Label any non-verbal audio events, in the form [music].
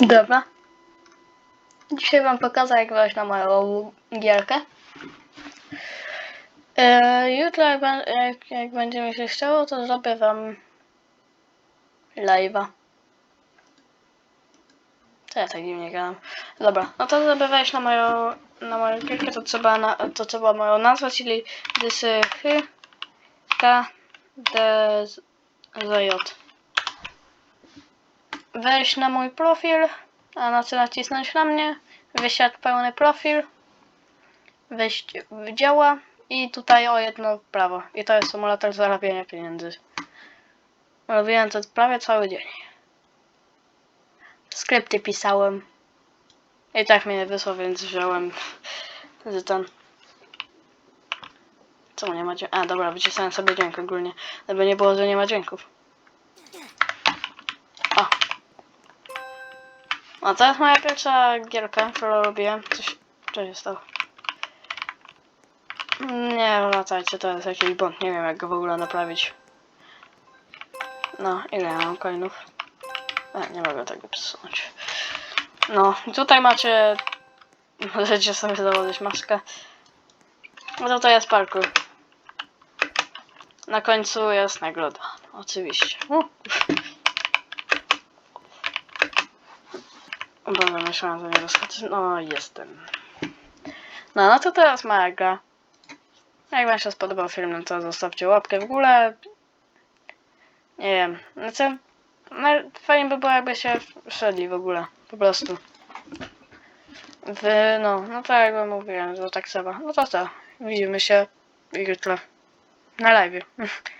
Dobra. Dzisiaj wam pokażę jak wejść na moją gierkę. E, jutro jak, jak, jak będzie mi się chciało, to zrobię wam live'a. Co ja tak dziwnie gadam? Dobra, no to żeby wejść na moją, na moją gierkę, to trzeba, na, to trzeba moją nazwę, czyli DSH K D Z J. Wejść na mój profil, a na co nacisnąć na mnie, wysiadł pełny profil, wejść w działa i tutaj o jedno prawo. I to jest symulator zarabiania pieniędzy. Robiłem to prawie cały dzień. Skrypty pisałem. I tak mnie nie wysłał, więc wziąłem [laughs] z ten. Co nie ma dźwięku? A dobra, wycisnąłem sobie dźwięk ogólnie. Żeby nie było, że nie ma dźwięków. O. A to jest moja pierwsza gierka, którą robiłem. Coś, co się stało? Nie, wracajcie, to jest jakiś błąd. Nie wiem, jak go w ogóle naprawić. No, ile ja mam coinów? A, nie mogę tego przesunąć. No, tutaj macie... Możecie sobie założyć maskę. No to to jest parkour. Na końcu jest nagroda. Oczywiście. Uh. Dobra, myślałem, że nie doskoczy. No, jestem. No, no to teraz gra. Jak wam się spodobał film, no to zostawcie łapkę w górę. Nie wiem. Znaczy, no, fajnie by było, jakby się wszedli w ogóle. Po prostu. Wy, no, no tak jak mówiłem, że tak trzeba. No to co? Widzimy się jutro. Na live. [laughs]